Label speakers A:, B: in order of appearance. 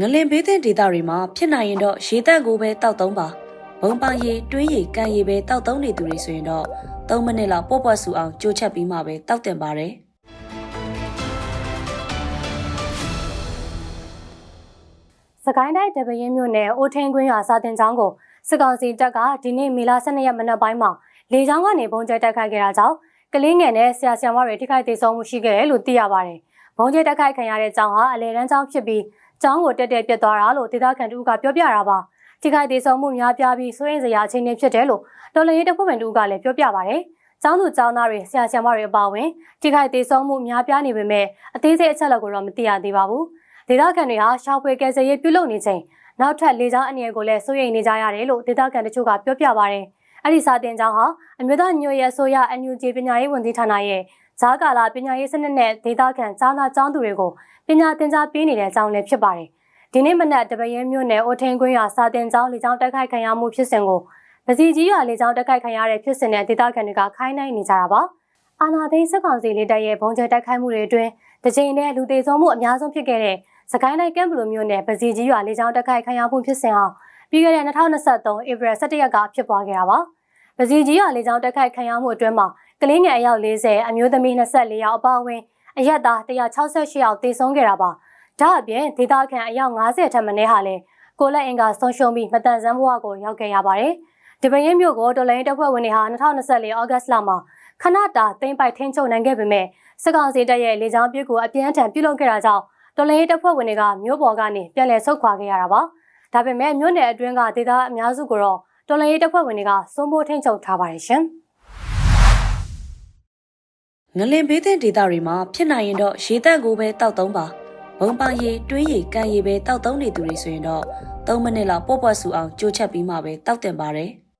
A: ငလင်ဘေးသင့်ဒေသတွေမှာဖြစ်နိုင်ရင်တော့ရေတက်ကိုပဲတောက်သုံးပါဘုံပန်းရေတွင်းရေကန်ရေပဲတောက်သုံးနေသူတွေဆိုရင်တော့3မိနစ်လောက်ပေါ့ပွက်ဆူအောင်ကြိုးချက်ပြီးမှပဲတောက်တင်ပါတယ်
B: စကိုင်းတိုင်းတပရင်မြို့နယ်အိုထင်းကွင်းရွာစာတင်ကျောင်းကိုစစ်ကောင်စီတပ်ကဒီနေ့မေလ12ရက်မနက်ပိုင်းမှာလေကြောင်းကနေပုံကျဲတိုက်ခိုက်ခဲ့တာကြောင့်ကလေးငယ်နဲ့ဆရာဆရာမတွေထိခိုက်ဒေဆုံးမှုရှိခဲ့တယ်လို့သိရပါတယ်။ပုံကျဲတိုက်ခိုက်ခံရတဲ့ကျောင်းဟာအလဲတန်းကျောင်းဖြစ်ပြီး ကျောင်းကိုတက်တက်ပြတ်သွားတာလို့ဒေသခံတူကပြောပြတာပါ။ထိခိုက်ဒေဆုံးမှုများပြားပြီးစိုးရိမ်စရာအခြေအနေဖြစ်တယ်လို့တော်လရင်တပ်ဖွဲ့ဝင်တူကလည်းပြောပြပါတယ်။ကျောင်းသူကျောင်းသားတွေဆရာဆရာမတွေအပါအဝင်ထိခိုက်ဒေဆုံးမှုများပြားနေပေမဲ့အသေးစိတ်အချက်အလက်ကိုတော့မသိရသေးပါဘူး။ဒေသခံတွေဟာရှောက်ဖွေကယ်ဆယ်ရေးပြုလုပ်နေချိန်နောက်ထပ်လေကြောင်းအန္တရာယ်ကိုလည်းစိုးရိမ်နေကြရတယ်လို့ဒေသခံတချို့ကပြောပြပါရယ်။အဲ့ဒီစာတင်ကျောင်းဟာအမျိုးသားညွေရဲဆိုရ NUG ပညာရေးဝန်ကြီးဌာနရဲ့ ဇာကာလာပညာရေးစနစ်နဲ့ဒေသခံကျောင်းသားကျောင်းသူတွေကိုပညာသင်ကြားပေးနေတဲ့အကြောင်းလည်းဖြစ်ပါတယ်။ဒီနေ့မနက်တပရဲမြို့နယ်အိုထင်းကွင်းရွာစာတင်ကျောင်းလေကြောင်းတက်ခိုက်ခံရမှုဖြစ်စဉ်ကိုပစီကြီးရွာလေကြောင်းတက်ခိုက်ခံရတဲ့ဖြစ်စဉ်နဲ့ဒေသခံတွေကခိုင်းနိုင်နေကြတာပါ။အာနာသိန်းစက်ကောင်စီလေးတပ်ရဲ့ဘုံကျဲတိုက်ခိုက်မှုတွေအတွင်းတစ်ချိန်နဲ့လူသေးဆုံးမှုအများဆုံးဖြစ်ခဲ့တဲ့စကိုင်းတိုင်းကမ်ဘလူမြို့နယ်ပစီကြီးရွာလေကြောင်းတက်ခိုက်ခံရမှုဖြစ်စဉ်ဟာပြီးခဲ့တဲ့2023ဧပြီ17ရက်ကဖြစ်ပွားခဲ့တာပါ။ ပစီကြီးရွာလေကြောင်းတက်ခိုက်ခံရမှုအတွင်းမှာကလေးငယ်အယောက်40အမျိုးသမီး24ယောက်အပါအဝင်အရက်သား168ယောက်သေဆုံးခဲ့တာပါ။ဒါအပြင်ဒေသခံအယောက်90ထက်မနည်းဟာလည်းကိုလက်အင်ကဆုံးရှုံးပြီးမတန်ဆန်းဘဝကိုရောက်ခဲ့ရပါတယ်။ဒီပရင်မြို့ကိုတော်လိုင်းတပ်ဖွဲ့ဝင်တွေဟာ2024ဩဂတ်လမှာခဏတာသိမ်းပိုက်ထိန်းချုပ်နိုင်ခဲ့ပေမဲ့စစ်ကောင်စီတပ်ရဲ့လေကြောင်းပြစ်ကိုအပြင်းထန်ပြုလုပ်ခဲ့တာကြောင့်တော်လိုင်းတပ်ဖွဲ့ဝင်တွေကမြို့ပေါ်ကနေပြန်လည်ဆုတ်ခွာခဲ့ရတာပါ။ဒါပေမဲ့မြို့နယ်အတွင်းကဒေသအများစုကိုတော့ တော်လိုင်းတပ်ဖွဲ့ဝင်တွေကစိုးမိုးထိန်းချုပ်ထားပါတယ်ရှင်။
A: ငလင်ဘေးသင့်ဒေသတွေမှာဖြစ်နိုင်ရင်တော့ရေတက်ကိုပဲတောက်သုံးပါဘုံပန်းရေတွင်းရေကန်ရေပဲတောက်သုံးနေသူတွေဆိုရင်တော့3မိနစ်လောက်ပေါ့ပွက်ဆူအောင်ကြိုးချက်ပြီးမှပဲတောက်တင်ပါတယ်